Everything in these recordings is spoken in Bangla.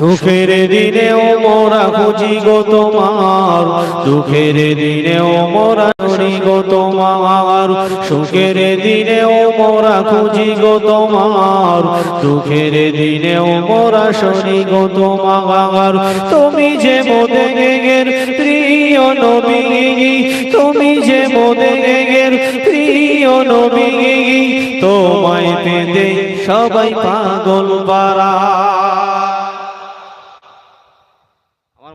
সুখের দিনেও মোরা খুঁজি গো তোমার, দুঃখের দিনেও মোরা শুনি গো তোমার, সুখের দিনেও মোরা খুঁজি গো তোমার, দুঃখের দিনেও মোরা শুনি গো তোমার। তুমি যে মোদের প্রিয় নবী তুমি যে মোদের প্রিয় নবী তোমায় পেতে সবাই পাগল পারা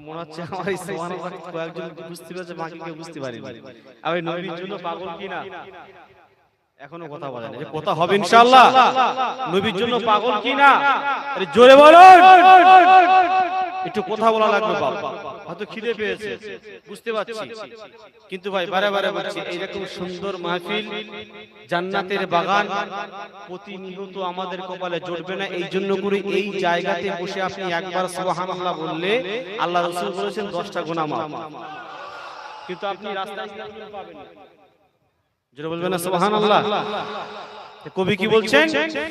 মনে হচ্ছে আমার এই কয়েকজন বুঝতে পেরেছে বাকি কেউ বুঝতে পারেনি। নবীর জন্য পাগল কিনা? এখনও কথা যে কথা হবে ইনশাআল্লাহ। নবীর জন্য পাগল কিনা? জোরে বলো একটু কথা বলা লাগবে বাবা। হয়তো খিদে পেয়েছে। বুঝতে পারছি। কিন্তু ভাই, বারে বারে বলছি, এইরকম সুন্দর মাহফিল, জান্নাতের বাগান, প্রতিনিয়ত আমাদের কপালে জড়বে না। এই জন্য করে এই জায়গাতে বসে আপনি একবার সুবহানাল্লাহ বললে আল্লাহ রাসূল বলেছেন 10টা গুনাহ মাফ। কিন্তু আপনি রাস্তায় জোরে বলবেন না, সুবহানাল্লাহ? কবি কি বলছেন?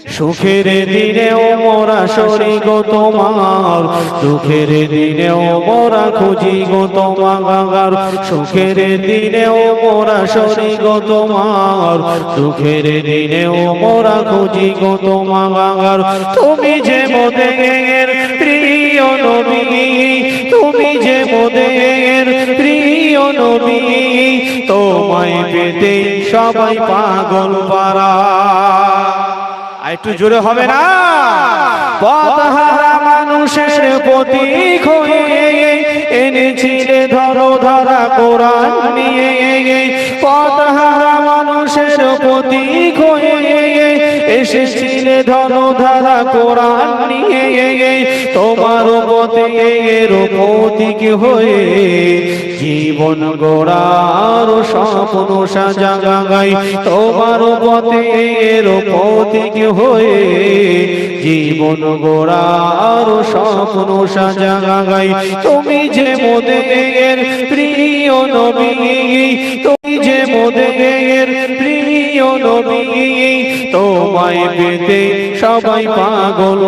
সুখের দিনেও মোরা সরি গো তোমার দুঃখের দিনেও মোরা খুঁজি গো তোমার সুখের দিনেও মোরা সরি গো তোমার দুঃখের দিনেও মোরা খুঁজি গো তোমার। তুমি যে মোদের প্রিয় নবী তুমি যে মোদের প্রিয় নবী তোমায় পেতে সবাই পাগল পারা একটু জোরে হবে না? পথহারা মানুষের প্রতি এনেছি ধরো ধরা কোরআন নিয়ে। প্রতীক হয়ে কোরআন নিয়ে। তোমার হয়ে জীবন গোড়ার স্বপ্ন সাজাগাই তোমার পথে প্রতীক হয়ে জীবন গোড়ার স্বপ্ন সাজাগাই তুমি যে মোদের প্রিয় নবী, তুমি যে মোদের তোমায় পেতে সবাই পাগল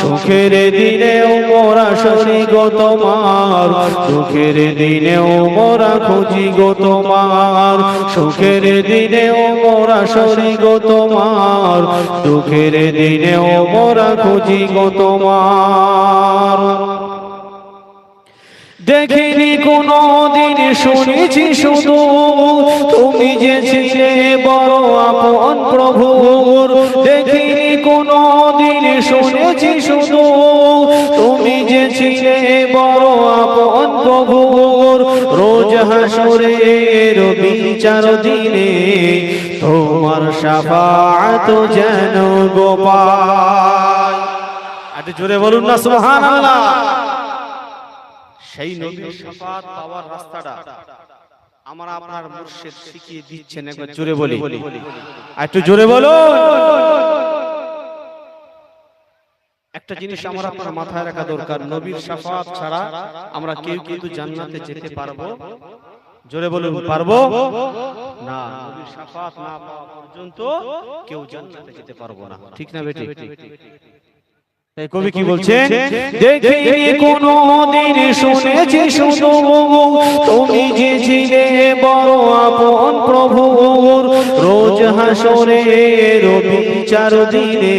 সুখের দিনেও মোরা সরি গো তোমার, সুখের দিনেও মোরা খুঁজি গো তোমার। সুখের দিনেও মোরা সরি গো তোমার দুঃখের দিনেও মোরা খুঁজি গো তোমার। দেখিনি কোনো দিন শুনেছি শুধু, তুমি যে ছিলে বড় প্রভুর দেখিনি কোনো দিন শুনেছি শুধু। তুমি যে ছিলে বড় আপন প্রভুর, রোজ হাসরের বিচার দিনে তোমার সাফাত যেন গোপাল। একটু জোরে বলুন না, সুবহানাল্লাহ। সেই নবীর শাফাত পাওয়ার রাস্তাটা আমার আপনার মুর্শিদ শিখিয়ে দিচ্ছেন একবার জোরে বলি। আর একটু জোরে বলো একটা জিনিস আমার আপনার মাথায় রাখা দরকার নবীর শাফাত ছাড়া আমরা কেউ কিন্তু জান্নাতে যেতে পারব। জোরে বলুন পারব? না নবীর শাফাত না পাওয়া পর্যন্ত কেউ জান্নাতে যেতে পারব না। ঠিক না বেটি কবি কি বলছেন? দেখিনি কোনো দিন শুনেছি তুমি যে ছিলে বড় আপন প্রভুর। রোজ হাসরে বিচার দিনে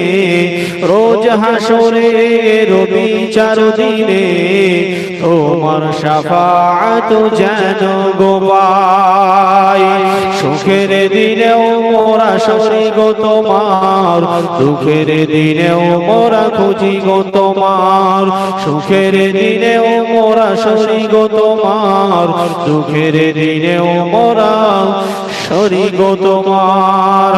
রোজ হাসরে বিচার দিনে তোমার সাফাত যেন গোবাই সুখের দিনেও মোরা সরি গো তোমার দুঃখের দিনেও মোরা খুঁজি গো তোমার, সুখের দিনেও মোরা সরি গো তোমার দুঃখের দিনেও মোরা সরি গো তোমার।